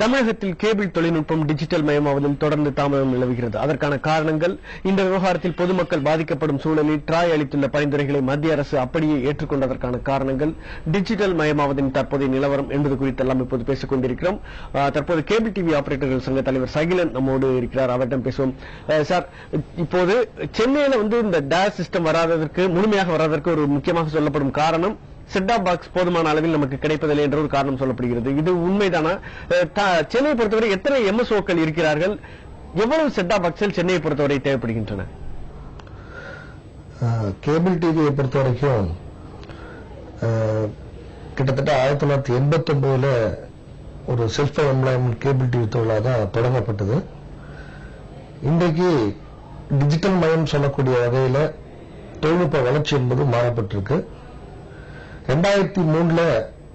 தமிழகத்தில் கேபிள் தொழில்நுட்பம் டிஜிட்டல் மயமாவதில் தொடர்ந்து தாமதம் நிலவுகிறது. அதற்கான காரணங்கள் இந்த விவகாரத்தில் பொதுமக்கள் பாதிக்கப்படும் சூழலில் ட்ராய் அளித்துள்ள பரிந்துரைகளை மத்திய அரசு அப்படியே ஏற்றுக்கொண்டதற்கான காரணங்கள் டிஜிட்டல் மயமாவதின் தற்போதைய நிலவரம் என்பது குறித்தெல்லாம் இப்போது பேசிக் கொண்டிருக்கிறோம். தற்போது கேபிள் டிவி ஆபரேட்டர்கள் சங்க தலைவர் சகிலன் நம்மோடு இருக்கிறார். அவரிடம் பேசுவோம். சார் இப்போது சென்னையில வந்து இந்த டேஸ் சிஸ்டம் வராததற்கு முழுமையாக வராததற்கு ஒரு முக்கியமாக சொல்லப்படும் காரணம் செட்டாப் பாக்ஸ் போதுமான அளவில் நமக்கு கிடைப்பதில்லை என்ற ஒரு காரணம் சொல்லப்படுகிறது. இது உண்மைதானா? சென்னையை பொறுத்தவரை எத்தனை எம்எஸ்ஓக்கள் இருக்கிறார்கள்? எவ்வளவு செட்டாப் பாக்ஸில் சென்னையை பொறுத்தவரை தேவைப்படுகின்றன? கேபிள் டிவியை பொறுத்த வரைக்கும் ஆஹ், கிட்டத்தட்ட ஆயிரத்தி தொள்ளாயிரத்தி எண்பத்தி ஒன்பதுல ஒரு செல்ஃப் எம்ப்ளாய்மெண்ட் கேபிள் டிவி தொழிலாக தான் தொடங்கப்பட்டது. இன்றைக்கு டிஜிட்டல் மயம் சொல்லக்கூடிய வகையில தொழில்நுட்ப வளர்ச்சி என்பது மாறப்பட்டிருக்கு ரெண்டாயிரத்தி மூணுல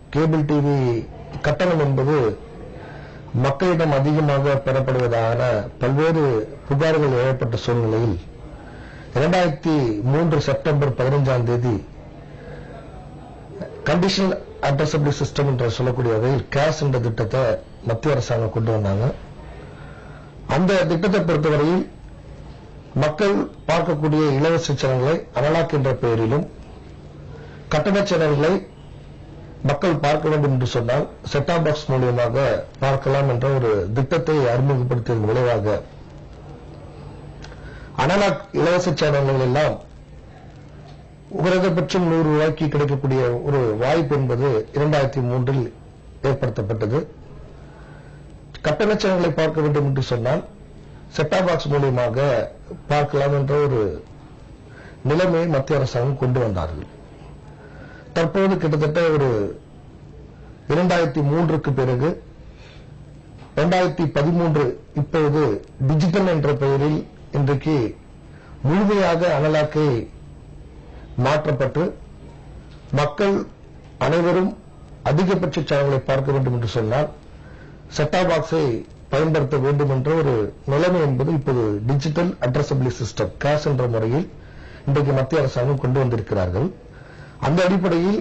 கேபிள் டிவி கட்டணம் என்பது மக்களிடம் அதிகமாக பெறப்படுவதான பல்வேறு புகார்கள் ஏற்பட்ட சூழ்நிலையில் இரண்டாயிரத்தி மூன்று செப்டம்பர் பதினைஞ்சாம் தேதி கண்டிஷனல் அட்ரஸபிள் சிஸ்டம் என்று சொல்லக்கூடிய வகையில் கேஸ் என்ற திட்டத்தை மத்திய அரசாங்கம் கொண்டு வந்தாங்க. அந்த திட்டத்தை பொறுத்தவரையில் மக்கள் பார்க்கக்கூடிய இலவச சேனல்களை அனலாக் என்ற பெயரிலும் கட்டண சேனல்களை மக்கள் பார்க்க வேண்டும் என்று சொன்னால் செட்டாப் பாக்ஸ் மூலியமாக பார்க்கலாம் என்ற ஒரு திட்டத்தை அறிமுகப்படுத்தியதன் விளைவாக அனலாக் இலவச சேனல்கள் எல்லாம் குறைந்தபட்சம் நூறு ரூபாய்க்கு கிடைக்கக்கூடிய ஒரு வாய்ப்பு என்பது இரண்டாயிரத்தி மூன்றில் ஏற்படுத்தப்பட்டது. கட்டண சேனல்களை பார்க்க வேண்டும் என்று சொன்னால் செட்டாப் பாக்ஸ் மூலியமாக பார்க்கலாம் என்ற ஒரு நிலைமையை மத்திய அரசாங்கம் கொண்டு வந்தார்கள். தற்போது கிட்டத்தட்ட ஒரு இரண்டாயிரத்தி மூன்றுக்கு பிறகு இரண்டாயிரத்தி பதிமூன்று இப்போது டிஜிட்டல் என்ற பெயரில் இன்றைக்கு முழுமையாக அனலாக்கை மாற்றப்பட்டு மக்கள் அனைவரும் அதிகபட்ச சேனல்களை பார்க்க வேண்டும் என்று சொன்னால் செட்டா பாக்ஸை பயன்படுத்த வேண்டும் என்ற ஒரு நிலைமை என்பது இப்போது டிஜிட்டல் அட்ரஸபிளி சிஸ்டம் கேஷ் என்ற முறையில் இன்றைக்கு மத்திய அரசாங்கம் கொண்டு வந்திருக்கிறார்கள். அந்த அடிப்படையில்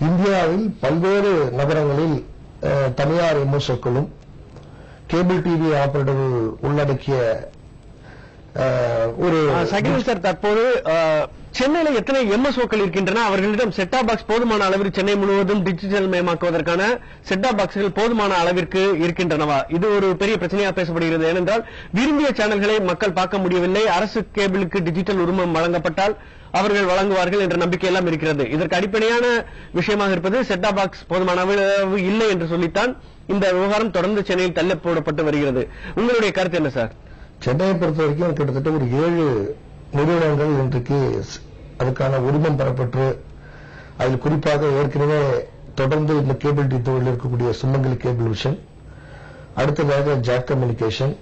இந்தியாவில் பல்வேறு நகரங்களில் தனியார் எம்எஸ்ஓக்களும் கேபிள் டிவி ஆபரேட்டர்கள் உள்ளடக்கிய ஒரு சகிலன் சார் தற்போது சென்னையில எத்தனை எம்எஸ்ஓக்கள் இருக்கின்றன? அவர்களிடம் செட்டா பாக்ஸ் போதுமான அளவிற்கு சென்னை முழுவதும் டிஜிட்டல் மயமாக்குவதற்கான செட்டா பாக்ஸ்கள் போதுமான அளவிற்கு இருக்கின்றனவா? இது ஒரு பெரிய பிரச்சனையா பேசப்படுகிறது. ஏனென்றால் விரும்பிய சேனல்களை மக்கள் பார்க்க முடியவில்லை. அரசு கேபிளுக்கு டிஜிட்டல் உரிமம் வழங்கப்பட்டால் அவர்கள் வழங்குவார்கள் என்ற நம்பிக்கை எல்லாம் இருக்கிறது. இதற்கு அடிப்படையான விஷயமாக இருப்பது செட்டா பாக்ஸ் போதுமான அளவு இல்லை என்று சொல்லித்தான் இந்த விவகாரம் தொடர்ந்து சென்னையில் தள்ள போடப்பட்டு வருகிறது. உங்களுடைய கருத்து என்ன சார்? சென்னையை பொறுத்த வரைக்கும் கிட்டத்தட்ட ஒரு ஏழு நிறுவனங்கள் இன்றைக்கு அதுக்கான உரிமம் பெறப்பட்டு அதில் குறிப்பாக ஏற்கனவே தொடர்ந்து இந்த கேபிள் டி தொழில் இருக்கக்கூடிய சுமங்கலி கேபிள் விஷன் அடுத்ததாக ஜாக் கம்யூனிகேஷன்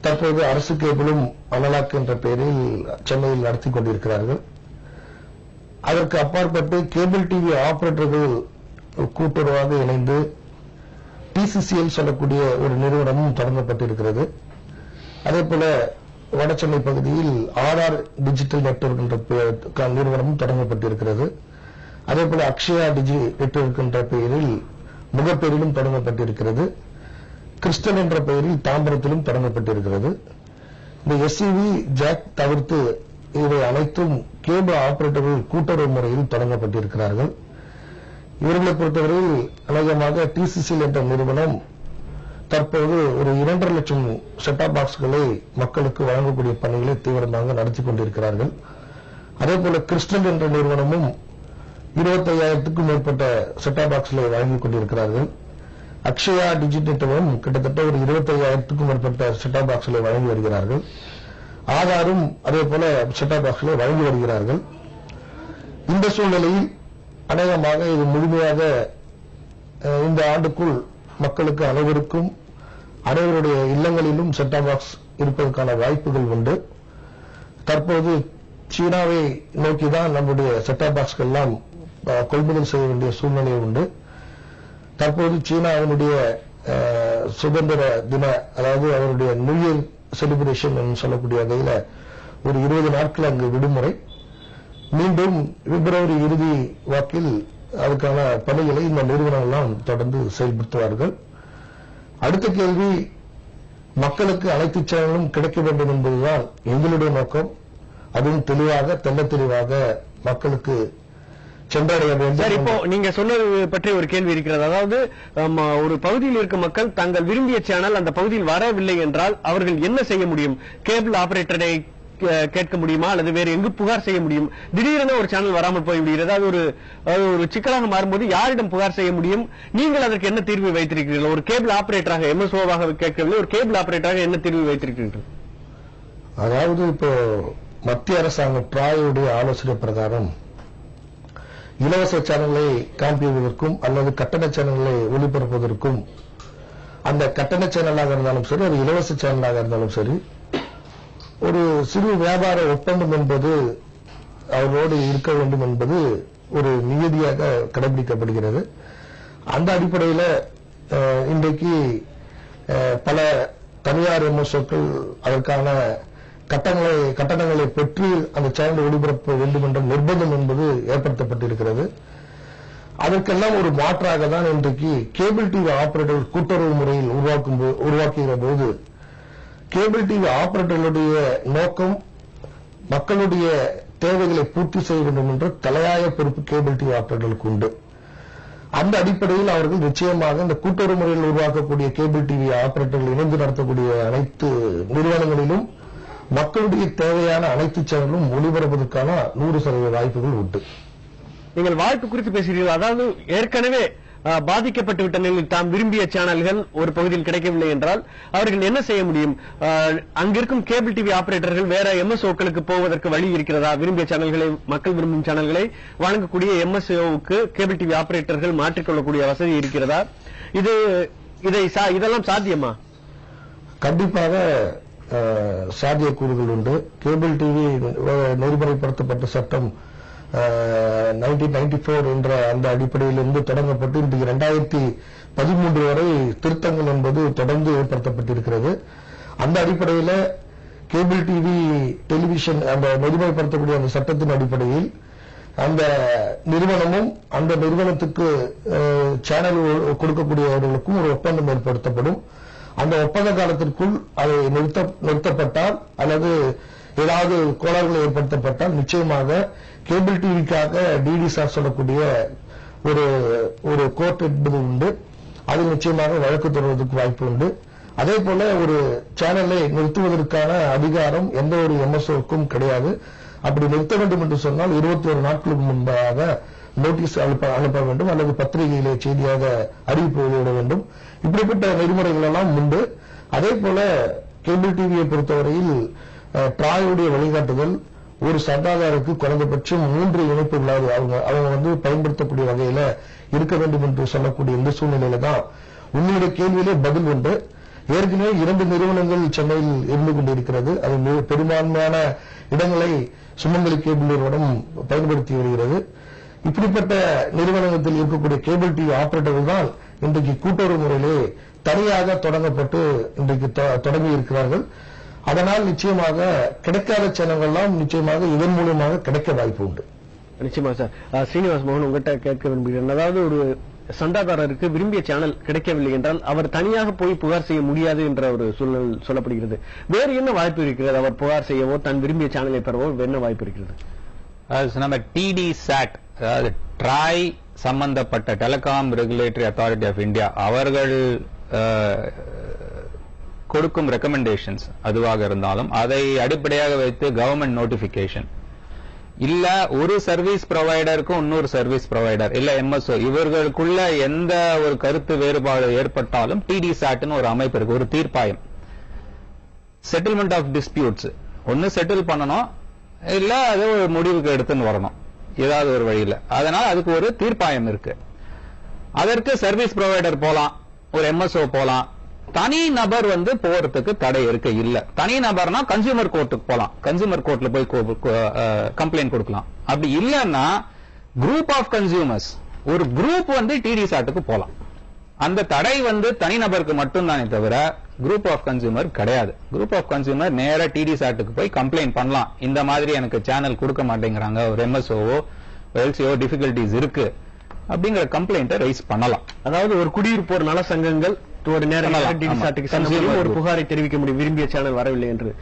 தற்போது அரசு கேபிளும் அனலாக் என்ற பெயரில் சென்னையில் நடத்தி கொண்டிருக்கிறார்கள். அதற்கு அப்பாற்பட்டு கேபிள் டிவி ஆபரேட்டர்கள் கூட்டுறவாக இணைந்து டிசிசிஎல் சொல்லக்கூடிய ஒரு நிறுவனமும் தொடங்கப்பட்டிருக்கிறது. அதே போல வடசென்னை பகுதியில் ஆர்ஆர் டிஜிட்டல் நெட்வொர்க் என்ற நிறுவனமும் தொடங்கப்பட்டிருக்கிறது. அதே போல அக்ஷயா டிஜி நெட்வொர்க் என்ற பெயரில் முகப்பேரிலும் தொடங்கப்பட்டிருக்கிறது. கிறிஸ்டன் என்ற பெயரில் தாம்பரத்திலும் தொடங்கப்பட்டிருக்கிறது. இந்த எஸ்இவி ஜாக் தவிர்த்து இவை அனைத்தும் கேபிள் ஆபரேட்டர்கள் கூட்டுறவு முறையில் தொடங்கப்பட்டிருக்கிறார்கள். இவர்களை பொறுத்தவரையில் அநேகமாக டிசிசி என்ற நிறுவனம் தற்போது ஒரு இரண்டரை லட்சம் செட்டாப் பாக்ஸ்களை மக்களுக்கு வழங்கக்கூடிய பணிகளை தீவிரமாக நடத்தி கொண்டிருக்கிறார்கள். அதே போல கிறிஸ்டல் என்ற நிறுவனமும் இருபத்தையாயிரத்துக்கும் மேற்பட்ட செட்டாப் பாக்ஸ்களை வழங்கிக் கொண்டிருக்கிறார்கள். அக்ஷயா டிஜிட்டலும் கிட்டத்தட்ட ஒரு இருபத்தையாயிரத்துக்கும் மேற்பட்ட செட்டாப் பாக்ஸ்களை வழங்கி வருகிறார்கள். ஆதாரும் அதே போல செட்டாப் பாக்ஸ்களை வழங்கி வருகிறார்கள். இந்த சூழ்நிலையில் அநேகமாக இது முழுமையாக அஹ், இந்த ஆண்டுக்குள் மக்களுக்கு அனைவருக்கும் அனைவருடைய இல்லங்களிலும் செட்டா பாக்ஸ் இருப்பதற்கான வாய்ப்புகள் உண்டு. தற்போது சீனாவை நோக்கிதான் நம்முடைய செட்டா பாக்ஸ்கள் எல்லாம் கொள்முதல் செய்ய வேண்டிய சூழ்நிலை உண்டு. தற்போது சீனாவினுடைய அஹ், சுதந்திர தின அதாவது அவருடைய நியூ இயர் செலிப்ரேஷன் என்று சொல்லக்கூடிய வகையில ஒரு இருபது நாட்கள் அங்கு விடுமுறை. மீண்டும் பிப்ரவரி இறுதி வாக்கில் அதுக்கான பணிகளை இந்த நிறுவனங்கள்லாம் தொடர்ந்து செயல்படுத்துவார்கள். அடுத்த கேள்வி மக்களுக்கு அனைத்து சேனலும் கிடைக்க வேண்டும் என்பதுதான் எங்களுடைய நோக்கம். அதுவும் தெளிவாக தெல்ல தெளிவாக மக்களுக்கு சென்றடைய சார் இப்போ நீங்க சொன்னது பற்றி ஒரு கேள்வி இருக்கிறது. அதாவது ஒரு பகுதியில் இருக்கும் மக்கள் தங்கள் விரும்பிய சேனல் அந்த பகுதியில் வரவில்லை என்றால் அவர்கள் என்ன செய்ய முடியும்? கேபிள் ஆபரேட்டரை கேட்க முடியுமா? அல்லது வேற எங்கு புகார் செய்ய முடியும்? திடீரென ஒரு சேனல் வராமல் போய் விடுகிறது. ஒரு ஒரு சிக்கலாக மாறும்போது யாரிடம் புகார் செய்ய முடியும்? நீங்கள் அதற்கு என்ன தீர்வு வைத்திருக்கிறீர்கள்? ஒரு கேபிள் ஆபரேட்டராக எம்எஸ்ஓவாக கேட்கவில்லை. ஒரு கேபிள் ஆபரேட்டராக என்ன தீர்வு வைத்திருக்கிறீர்கள்? அதாவது இப்போ மத்திய அரசாங்கம் ட்ராயுடைய ஆலோசனை பிரகாரம் இலவச சேனல்களை காண்பிப்பதற்கும் அல்லது கட்டண சேனல்களை ஒளிபரப்புவதற்கும் அந்த கட்டண சேனலாக இருந்தாலும் சரி அது இலவச சேனலாக இருந்தாலும் சரி ஒரு சிறு வியாபார ஒப்பந்தம் என்பது அவரோடு இருக்க வேண்டும் என்பது ஒரு நியதியாக கடைபிடிக்கப்படுகிறது. அந்த அடிப்படையில் இன்றைக்கு பல தனியார் எம்எஸ்ஓக்கள் அதற்கான கட்டணங்களை கட்டணங்களை பெற்று அந்த சேனலை ஒளிபரப்ப வேண்டும் என்ற நிர்பந்தம் என்பது ஏற்படுத்தப்பட்டிருக்கிறது. அதற்கெல்லாம் ஒரு மாற்றாக தான் இன்றைக்கு கேபிள் டிவி ஆபரேட்டர் கூட்டுறவு முறையில் உருவாக்கும் உருவாக்குகிற போது கேபிள் டிவி ஆபரேட்டர்களுடைய நோக்கம் மக்களுடைய தேவைகளை பூர்த்தி செய்ய வேண்டும் என்ற தலையாய பொறுப்பு கேபிள் டிவி ஆபரேட்டர்களுக்கு உண்டு. அந்த அடிப்படையில் அவர்கள் நிச்சயமாக இந்த கூட்டுறவு முறையில் உருவாக்கக்கூடிய கேபிள் டிவி ஆபரேட்டர்கள் இணைந்து நடத்தக்கூடிய அனைத்து நிறுவனங்களிலும் மக்களுடைய தேவையான அனைத்து சேனலும் ஒளிபரப்பதற்கான நூறு சதவீத வாய்ப்புகள் உண்டு. நீங்கள் வாய்ப்பு குறித்து பேசுகிறீர்கள். அதாவது ஏற்கனவே பாதிக்கப்பட்டு விட்ட தாம் விரும்பிய சேனல்கள் ஒரு பகுதியில் கிடைக்கவில்லை என்றால் அவர்கள் என்ன செய்ய முடியும்? அங்கிருக்கும் கேபிள் டிவி ஆபரேட்டர்கள் வேற எம்எஸ்ஓக்களுக்கு போவதற்கு வழி இருக்கிறதா? விரும்பிய சேனல்களை மக்கள் விரும்பும் சேனல்களை வழங்கக்கூடிய எம்எஸ்ஓவுக்கு கேபிள் டிவி ஆபரேட்டர்கள் மாற்றிக்கொள்ளக்கூடிய வசதி இருக்கிறதா? இது இதை சா- இதெல்லாம் சாத்தியமா? கண்டிப்பாக சாத்தியக்கூறுகள் உண்டு. கேபிள் டிவி நெறிமுறைப்படுத்தப்பட்ட சட்டம் நைன்டீன் நைன்டி போர் என்ற அந்த அடிப்படையிலிருந்து தொடங்கப்பட்டு இன்றைக்கு ரெண்டாயிரத்தி பதிமூன்று வரை திருத்தங்கள் என்பது தொடர்ந்து ஏற்படுத்தப்பட்டிருக்கிறது. அந்த அடிப்படையில் கேபிள் டிவி டெலிவிஷன் அந்த நெறிமுறைப்படுத்தக்கூடிய அந்த சட்டத்தின் அடிப்படையில் அந்த நிறுவனமும் அந்த நிறுவனத்துக்கு சேனல் கொடுக்கக்கூடியவர்களுக்கும் ஒரு ஒப்பந்தம் ஏற்படுத்தப்படும். அந்த ஒப்பந்த காலத்திற்குள் அதை நிறுத்த நிறுத்தப்பட்டால் அல்லது ஏதாவது கோளாறுகள் ஏற்படுத்தப்பட்டால் நிச்சயமாக கேபிள் டிவிக்காக டிடி சார் சொல்லக்கூடிய ஒரு ஒரு கோர்ட் என்பது உண்டு. அது நிச்சயமாக வழக்கு தொடர்வதற்கு வாய்ப்பு உண்டு. அதே போல ஒரு சேனலை நிறுத்துவதற்கான அதிகாரம் எந்த ஒரு எம்எஸ்ஓக்கும் கிடையாது. அப்படி நிறுத்த வேண்டும் என்று சொன்னால் இருபத்தி ஒரு நாட்களுக்கு முன்பாக நோட்டீஸ் அனுப்ப அனுப்ப வேண்டும். அல்லது பத்திரிகையிலே செய்தியாக அறிவிப்பு வெளியிட வேண்டும். இப்படிப்பட்ட நெறிமுறைகள் எல்லாம் உண்டு. அதே போல கேபிள் டிவியை பொறுத்தவரையில் அஹ், ட்ராயுடைய வழிகாட்டுதல் ஒரு சந்தாதாருக்கு குறைந்தபட்சம் மூன்று இணைப்புகளாவது அவங்க அவங்க வந்து பயன்படுத்தக்கூடிய வகையில இருக்க வேண்டும் என்று சொல்லக்கூடிய இந்த சூழ்நிலையில தான் உன்னுடைய கேள்வியிலே பதில் உண்டு. ஏற்கனவே இரண்டு நிறுவனங்கள் சென்னையில் இருந்து கொண்டிருக்கிறது. அது மிக பெரும்பான்மையான இடங்களை சுமங்கலி கேபிள் நிறுவனம் பயன்படுத்தி வருகிறது. இப்படிப்பட்ட நிறுவனத்தில் இருக்கக்கூடிய கேபிள் டிவி ஆபரேட்டர்கள் தான் இன்றைக்கு கூட்டுறவு முறையிலே தனியாக தொடங்கப்பட்டு இன்றைக்கு தொ- தொடங்கி இருக்கிறார்கள் அதனால் நிச்சயமாக கிடைக்காத சேனல்கள்லாம் நிச்சயமாக இதன் மூலமாக கிடைக்க வாய்ப்பு உண்டு. நிச்சயமா சார். ஸ்ரீனிவாஸ் மோகன் உங்ககிட்ட கேட்க விரும்புகிறேன். அதாவது ஒரு சந்தாதாரருக்கு விரும்பிய சேனல் கிடைக்கவில்லை என்றால் அவர் தனியாக போய் புகார் செய்ய முடியாது என்ற ஒரு சூழல் சொல்லப்படுகிறது. வேறு என்ன வாய்ப்பு இருக்கிறது? அவர் புகார் செய்யவோ தன் விரும்பிய சேனலை பெறவோ என்ன வாய்ப்பு இருக்கிறது? நம்ம டிடி சாட் அதாவது ட்ராய் சம்பந்தப்பட்ட telecom regulatory authority of India அவர்கள் கொடுக்கும் ரெக்கமெண்டேஷன்ஸ் அதுவாக இருந்தாலும் அதை அடிப்படையாக வைத்து கவர்மெண்ட் நோட்டிபிகேஷன் இல்ல ஒரு சர்வீஸ் ப்ரொவைடருக்கும் இன்னொரு சர்வீஸ் ப்ரொவைடர் இல்ல எம்எஸ்ஓ இவர்களுக்குள்ள எந்த ஒரு கருத்து வேறுபாடு ஏற்பட்டாலும் டிடி சாட்னு ஒரு அமைப்பு இருக்கு ஒரு தீர்ப்பாயம். செட்டில்மெண்ட் ஆஃப் டிஸ்பியூட்ஸ் ஒன்னு செட்டில் பண்ணணும் இல்ல அது ஒரு முடிவுக்கு எடுத்துன்னு வரணும். ஏதாவது ஒரு வழியில. அதனால அதுக்கு ஒரு தீர்ப்பாயம் இருக்கு. அதற்கு சர்வீஸ் ப்ரொவைடர் போலாம் ஒரு எம்எஸ்ஓ போலாம். தனி நபர் வந்து போறதுக்கு தடை இருக்கு இல்ல. தனி நபர்னா கன்சியூமர் கோர்ட்டுக்கு போலாம். கன்சியூமர் கோர்ட்ல போய் கம்ப்ளைண்ட் கொடுக்கலாம். அப்படி இல்லன்னா குரூப் ஆஃப் கன்சியூமர்ஸ் ஒரு குரூப் வந்து டிடி சாட்டுக்கு போலாம். அந்த தடை வந்து தனிநபருக்கு மட்டும்தானே தவிர குரூப் ஆஃப் கன்சியூமர் கிடையாது. குரூப் ஆஃப் கன்சியூமர் நேரா டிடி சாட்டுக்கு போய் கம்ப்ளைண்ட் பண்ணலாம். இந்த மாதிரி எனக்கு சேனல் கொடுக்க மாட்டேங்கிறாங்க. ஒரு எம்எஸ்ஓவோ எல்சிஓ டிஃபிகல்டிஸ் இருக்கு. அப்படிங்கிற கம்ப்ளைண்ட்டை ரைஸ் பண்ணலாம். அதாவது ஒரு குடியிருப்போர் நல சங்கங்கள் ஒரு நேரம் ஒரு. புகாரை தெரிவிக்க முடியும். விரும்பிய சேனல் வரவில்லை என்று.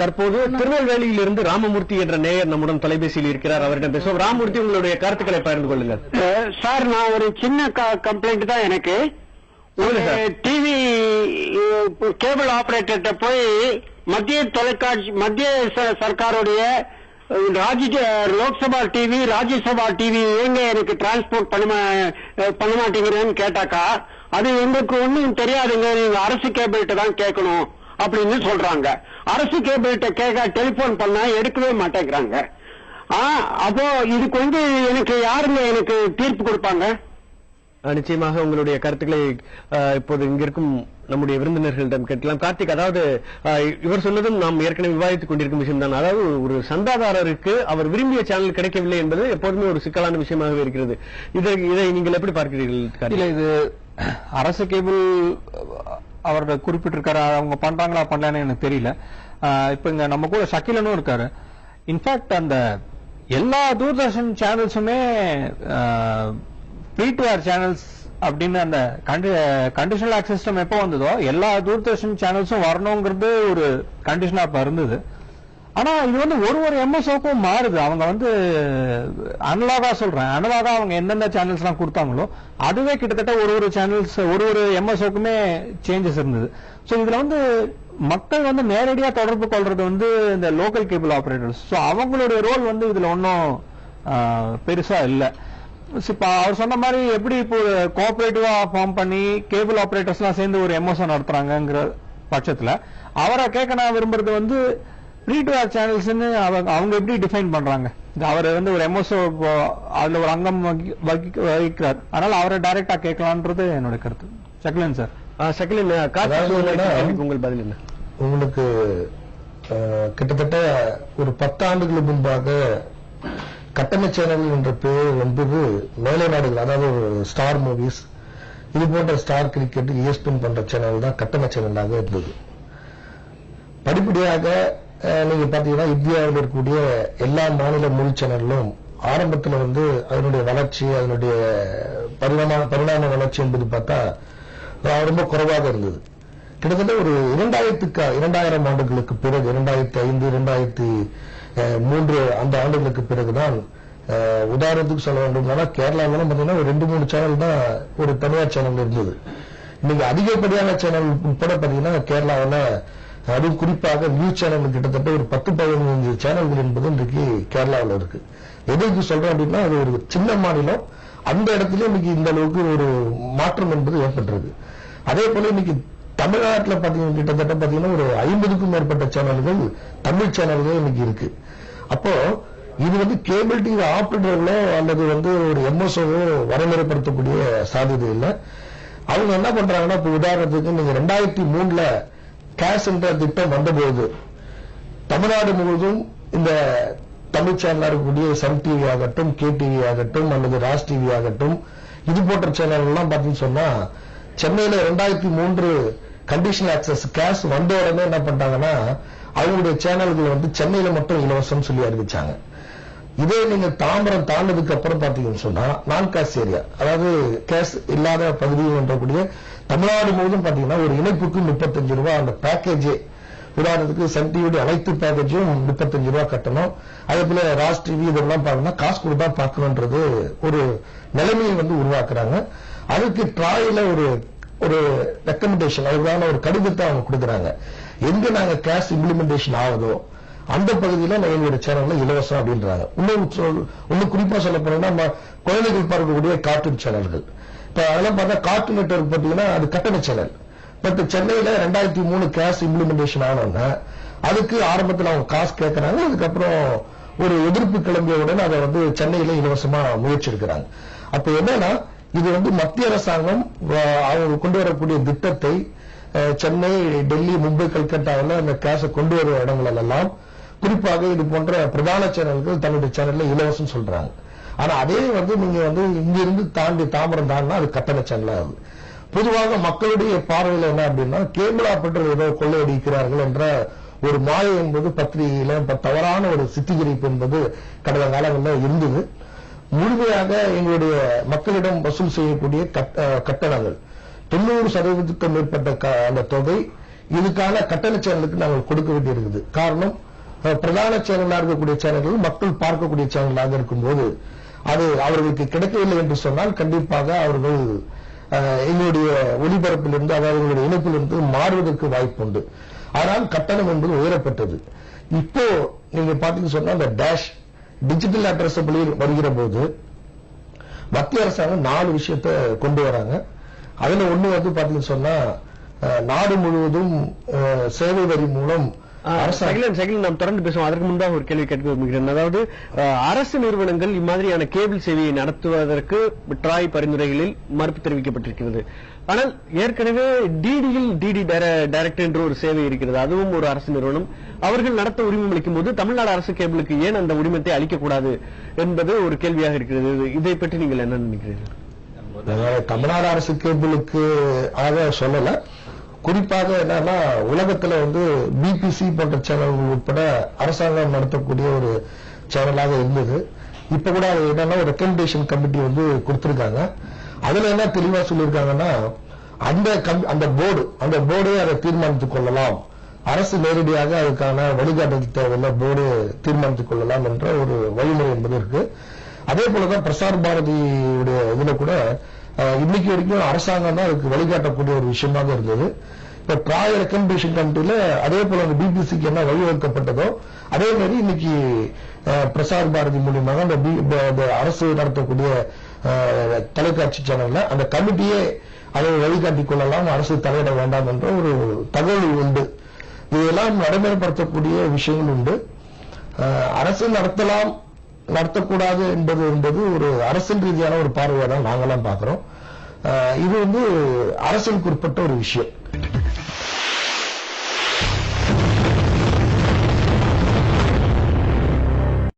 தற்போது திருநெல்வேலியில் இருந்து ராமமூர்த்தி என்ற நேயர் நம்முடன் தொலைபேசியில் இருக்கிறார். அவரிடம் பேசுவோம். ராமமூர்த்தி உங்களுடைய கருத்துக்களை பகிர்ந்து கொள்ளுங்கள். சார் நான் ஒரு சின்ன கம்ப்ளைண்ட் தான் எனக்கு. ஒரு. டிவி கேபிள் ஆபரேட்டர்கிட்ட போய் மத்திய தொலைக்காட்சி மத்திய சர்க்காருடைய ராஜ்ய லோக்சபா டிவி ராஜ்யசபா டிவி எங்க எனக்கு டிரான்ஸ்போர்ட் பண்ண பண்ண மாட்டேங்கிறேன்னு கேட்டாக்கா அது எங்களுக்கு ஒண்ணும் தெரியாதுங்க. நீங்க அரசு கேபிள்கிட்ட தான் கேட்கணும் அப்படின்னு சொல்றாங்க. அரசு கேபிள்கிட்ட கேட்க டெலிபோன் பண்ணா எடுக்கவே மாட்டேங்கிறாங்க. ஆ, அப்போ இதுக்கு வந்து எனக்கு யாருங்க எனக்கு தீர்ப்பு கொடுப்பாங்க? நிச்சயமாக உங்களுடைய கருத்துக்களை ஆஹ், இப்போது இங்கிருக்கும் நம்முடைய விருந்தினர்களிடம் கேட்கலாம். கார்த்திக் அதாவது இவர் சொன்னதும் நாம் ஏற்கனவே விவாதித்துக் கொண்டிருக்கும் விஷயம் தான் அதாவது ஒரு சந்தாதாரருக்கு அவர் விரும்பிய சேனல் கிடைக்கவில்லை என்பது எப்போதுமே ஒரு சிக்கலான விஷயமாகவே இருக்கிறது. இதை இதை நீங்கள் எப்படி பார்க்கிறீர்கள் இல்ல இது அரசு கேபிள் அவரோட குறிப்பிட்டிருக்காரு அவங்க பண்றாங்களா பண்ணலான்னு எனக்கு தெரியல. ஆஹ் இப்ப இங்க நம்ம கூட ஷக்கிலனும் இருக்காரு. இன்ஃபேக்ட் அந்த எல்லா தூர்தர்ஷன் சேனல்ஸுமே ஃப்ரீ டு ஆர் சேனல்ஸ் அப்படின்னு அந்த கண்டிஷனல் ஆக்சஸ் சிஸ்டம் எப்போ வந்ததோ எல்லா தூர்தர்ஷன் சேனல்ஸும் வரணுங்கிறது ஒரு கண்டிஷனா இப்ப இருந்தது. ஆனா இது வந்து ஒரு ஒரு எம்எஸ்ஓக்கும் மாறுது. அவங்க வந்து அனலாகா சொல்றேன். அனலாகா அவங்க எந்தெந்த சேனல்ஸ் எல்லாம் கொடுத்தாங்களோ அதுவே கிட்டத்தட்ட ஒரு ஒரு சேனல்ஸ் ஒரு ஒரு எம்எஸ்ஓக்குமே சேஞ்சஸ் இருந்தது. சோ இதுல வந்து மக்கள் வந்து நேரடியா தொடர்பு கொள்றது வந்து இந்த லோக்கல் கேபிள் ஆபரேட்டர்ஸ் சோ அவங்களுடைய ரோல் வந்து இதுல ஒன்றும் பெருசா இல்லை. இப்ப அவர் சொன்ன மாதிரி எப்படி இப்போ கோஆபரேட்டிவா ஃபார்ம் பண்ணி கேபிள் ஆபரேட்டர்ஸ் எல்லாம் சேர்ந்து ஒரு எம்எஸ்ஓ நடத்துறாங்கங்கிற பட்சத்துல அவரை கேட்க நான் விரும்புறது வந்து ஃப்ரீ டு ஏர் சேனல்ஸ்னு அவங்க அவங்க எப்படி டிஃபைன் பண்றாங்க? அவர் வந்து ஒரு எம்எஸ்ஓ அதுல ஒரு அங்கம் வகி- வகி- வகிக்கிறார். அதனால அவரை டைரக்டா கேட்கலான்றது என்னோட கருத்து. சக்லன் சார். சகிலன் ஆஹ், கார்த்திக் அதாவது உங்களுடைய என்னன்னா, கேள்விக்கு உங்கள் பதில் என்ன? உங்களுக்கு கிட்டத்தட்ட ஒரு பத்தாண்டுகளுக்கு முன்பாக கட்டண சேனல் என்ற பெயர் வந்தது மேலை நாடுகள் அதாவது ஸ்டார் மூவிஸ் இது போன்ற ஸ்டார் கிரிக்கெட் இஎஸ்பின் பண்ற சேனல் தான் கட்டண சேனலாக இருந்தது. படிப்படியாக நீங்க பாத்தீங்கன்னா இந்தியாவில் இருக்கக்கூடிய எல்லா மாநில மொழி சேனலும் ஆரம்பத்துல வந்து அதனுடைய வளர்ச்சி அதனுடைய பரிணாம பரிணாம வளர்ச்சி என்பது பார்த்தா ரொம்ப குறைவாக இருந்தது. கிட்டத்தட்ட ஒரு இரண்டாயிரத்துக்கு இரண்டாயிரம் ஆண்டுகளுக்கு பிறகு இரண்டாயிரத்தி ஐந்து இரண்டாயிரத்தி மூன்று அந்த ஆண்டுகளுக்கு பிறகுதான் உதாரணத்துக்கு சொல்ல வேண்டும்னா கேரளாவிலும் பாத்தீங்கன்னா ஒரு ரெண்டு மூணு சேனல் தான் ஒரு தனியார் சேனல் இருந்தது. இன்னைக்கு அதிகப்படியான சேனல் உட்பட பாத்தீங்கன்னா கேரளாவில் அதுவும் குறிப்பாக நியூஸ் சேனல் கிட்டத்தட்ட ஒரு பத்து பதினஞ்சு சேனல்கள் என்பது இன்றைக்கு கேரளாவில் இருக்கு. எதுக்கு சொல்றேன் அப்படின்னா அது ஒரு சின்ன மாநிலம். அந்த இடத்துல இன்னைக்கு இந்த அளவுக்கு ஒரு மாற்றம் என்பது ஏற்பட்டிருக்கு. அதே போல இன்னைக்கு தமிழ்நாட்டில் பாத்தீங்கன்னா கிட்டத்தட்ட பாத்தீங்கன்னா ஒரு ஐம்பதுக்கும் மேற்பட்ட சேனல்கள் தமிழ் சேனல்கள் இன்னைக்கு இருக்கு. அப்போ இது வந்து கேபிள் டிவி ஆப்ரேட்டர்களோ அல்லது வந்து ஒரு எம்எஸ்ஓவோ வரைமுறைப்படுத்தக்கூடிய சாധ്യത இல்லை. அவங்க என்ன பண்றாங்கன்னா இப்போ உதாரணத்துக்கு நீங்க ரெண்டாயிரத்தி மூணுல கேஷ் என்ற திட்டம் வந்தபோது தமிழ்நாடு முழுவதும் இந்த தமிழ் சேனலா இருக்கக்கூடிய சன் டிவி ஆகட்டும் கே டிவி ஆகட்டும் அல்லது ராஜ் டிவி ஆகட்டும் இது போன்ற சேனல்லாம் பார்த்தீங்கன்னு சொன்னா சென்னையில ரெண்டாயிரத்தி மூன்று கண்டிஷன் ஆக்சஸ் கேஷ் வந்த உடனே என்ன பண்றாங்கன்னா அவங்களுடைய சேனல்கள் வந்து சென்னையில மட்டும் இலவசம் சொல்லி அறிவிச்சாங்க. இதே நீங்க தாம்பரம் தாண்டதுக்கு அப்புறம் பாத்தீங்கன்னு சொன்னா நான் காசு ஏரியா அதாவது கேஸ் இல்லாத பகுதியில் என்றக்கூடிய தமிழ்நாடு முழுவதும் பாத்தீங்கன்னா ஒரு இணைப்புக்கு முப்பத்தஞ்சு ரூபாய் அந்த பேக்கேஜே உதாரணத்துக்கு சன் டிவியுடைய அனைத்து பேக்கேஜும் முப்பத்தஞ்சு ரூபாய் கட்டணும். அதே போல ராஜ் டிவி இதெல்லாம் பாத்தீங்கன்னா காசு கொடுத்தா பார்க்கணுன்றது ஒரு நிலைமையை வந்து உருவாக்குறாங்க. அதுக்கு ட்ராயில ஒரு ஒரு ரெக்கமெண்டேஷன் அதுக்கான ஒரு கடிதத்தை அவங்க கொடுக்குறாங்க. எங்க நாங்க கேஷ் இம்ப்ளிமெண்டேஷன் ஆகுதோ அந்த பகுதியில நான் எங்களுடைய சேனல்ல இலவசம் அப்படின்றாங்க. இன்னும் இன்னும் குறிப்பா சொல்ல போனோம்னா குழந்தைகள் பார்க்கக்கூடிய கார்ட்டூன் சேனல்கள் இப்ப அதெல்லாம் பார்த்தா கார்ட்டூன் நெட்ஒர்க் பாத்தீங்கன்னா அது கட்டண சேனல் பட் சென்னையில ரெண்டாயிரத்தி மூணு கேஷ் இம்ப்ளிமெண்டேஷன் ஆனோன்னா அதுக்கு ஆரம்பத்தில் அவங்க காசு கேட்கறாங்க அதுக்கப்புறம் ஒரு எதிர்ப்பு கிளம்பிய உடனே அதை வந்து சென்னையில இலவசமா முயற்சி அப்ப என்னன்னா இது வந்து மத்திய அரசாங்கம் அவங்க கொண்டு வரக்கூடிய திட்டத்தை சென்னை டெல்லி மும்பை கல்கட்டாவில் அந்த கேஷை கொண்டு வரும் இடங்கள் எல்லாம் குறிப்பாக இது போன்ற பிரதான சேனல்கள் தன்னுடைய சேனல்ல இலவசம் சொல்றாங்க. ஆனா அதே வந்து நீங்க வந்து இங்கிருந்து தாண்டி தாம்பரம் தாண்டினா அது கட்டண சேனல் ஆகுது பொதுவாக மக்களுடைய பார்வையில் என்ன அப்படின்னா கேபிள் ஆபரேட்டர் ஏதோ கொள்ளையடிக்கிறார்கள் என்ற ஒரு மாயை என்பது பத்திரிகையில தவறான ஒரு சித்திகரிப்பு என்பது கடந்த காலங்களில் இருந்தது. முழுமையாக எங்களுடைய மக்களிடம் வசூல் செய்யக்கூடிய கட்ட- கட்டணங்கள். தொண்ணூறு சதவீதத்துக்கும் மேற்பட்ட அந்த தொகை இதுக்கான கட்டண சேனலுக்கு நாங்கள் கொடுக்க வேண்டியிருக்குது. காரணம் பிரதான சேனலாக இருக்கக்கூடிய சேனல்கள் மக்கள் பார்க்கக்கூடிய சேனலாக இருக்கும்போது அது அவர்களுக்கு கிடைக்கவில்லை என்று சொன்னால் கண்டிப்பாக அவர்கள் எங்களுடைய ஒளிபரப்பிலிருந்து அதாவது எங்களுடைய இணைப்பிலிருந்து மாறுவதற்கு வாய்ப்பு உண்டு ஆனால் கட்டணம் என்பது உயரப்பட்டது இப்போ நீங்க பாத்தீங்கன்னு சொன்னா அந்த டேஷ் டிஜிட்டல் அட்ரஸ் வருகிற போது மத்திய அரசாங்கம் நாலு விஷயத்தை கொண்டு வராங்க. அதுல ஒண்ணு வந்து பாத்தீங்கன்னு சொன்னா நாடு முழுவதும் சேவை வரி மூலம் நாம் தொடர்ந்து பேசுவோம். அதற்கு முன்பாக ஒரு கேள்வி கேட்க விரும்புகிறேன். அதாவது அரசு நிறுவனங்கள் இம்மாதிரியான கேபிள் சேவையை நடத்துவதற்கு ட்ராய் பரிந்துரைகளில் மறுப்பு தெரிவிக்கப்பட்டிருக்கிறது. ஆனால் ஏற்கனவே டிடியில் டிடி டைரக்ட் என்ற ஒரு சேவை இருக்கிறது. அதுவும் ஒரு அரசு நிறுவனம். அவர்கள் நடத்த உரிமம் அளிக்கும் போது தமிழ்நாடு அரசு கேபிளுக்கு ஏன் அந்த உரிமத்தை அளிக்கக்கூடாது என்பது ஒரு கேள்வியாக இருக்கிறது. இது- இதை பற்றி நீங்கள் என்ன நினைக்கிறீர்கள்? அதனால தமிழ்நாடு அரசு கேபிளுக்கு ஆக சொல்லல. குறிப்பாக என்னன்னா உலகத்துல வந்து பிபிசி போன்ற சேனல்கள் உட்பட அரசாங்கம் நடத்தக்கூடிய ஒரு சேனலாக இருந்தது. இப்ப கூட அது என்னன்னா ஒரு ரெக்கமெண்டேஷன் கமிட்டி வந்து கொடுத்திருக்காங்க. அதுல என்ன தெளிவா சொல்லியிருக்காங்கன்னா அந்த கம்- அந்த போர்டு அந்த போர்டே அதை தீர்மானித்துக் கொள்ளலாம். அரசு நேரடியாக அதுக்கான வழிகாட்டுதல் தேவையில்லை போர்டு தீர்மானித்துக் கொள்ளலாம் என்ற ஒரு வழிமுறை என்பது இருக்கு. அதே போலதான் பிரசார் பாரதியுடைய இதுல கூட இன்னைக்கு வரைக்கும் அரசாங்கம் தான் அதுக்கு வழிகாட்டக்கூடிய ஒரு விஷயமாக இருந்தது. இப்ப ட்ராய் ரெக்கமெண்டேஷன் கமிட்டியில அதே போல அந்த பிபிசிக்கு என்ன வழிவகுக்கப்பட்டதோ அதே மாதிரி இன்னைக்கு பிரசார் பாரதி மூலியமாக அந்த பி- அரசு நடத்தக்கூடிய தொலைக்காட்சி சேனல்ல அந்த கமிட்டியே அதை வழிகாட்டிக் கொள்ளலாம் அரசு தலையிட வேண்டாம் என்ற ஒரு தகவல் உண்டு. இதெல்லாம் நடைமுறைப்படுத்தக்கூடிய விஷயங்கள் உண்டு. அரசு நடத்தலாம் நடத்தக்கூடாது என்பது என்பது ஒரு அரசியல் ரீதியான ஒரு பார்வையை தான் நாங்கெல்லாம் பார்க்கிறோம். இது வந்து அரசியலுக்கு உட்பட்ட ஒரு விஷயம்.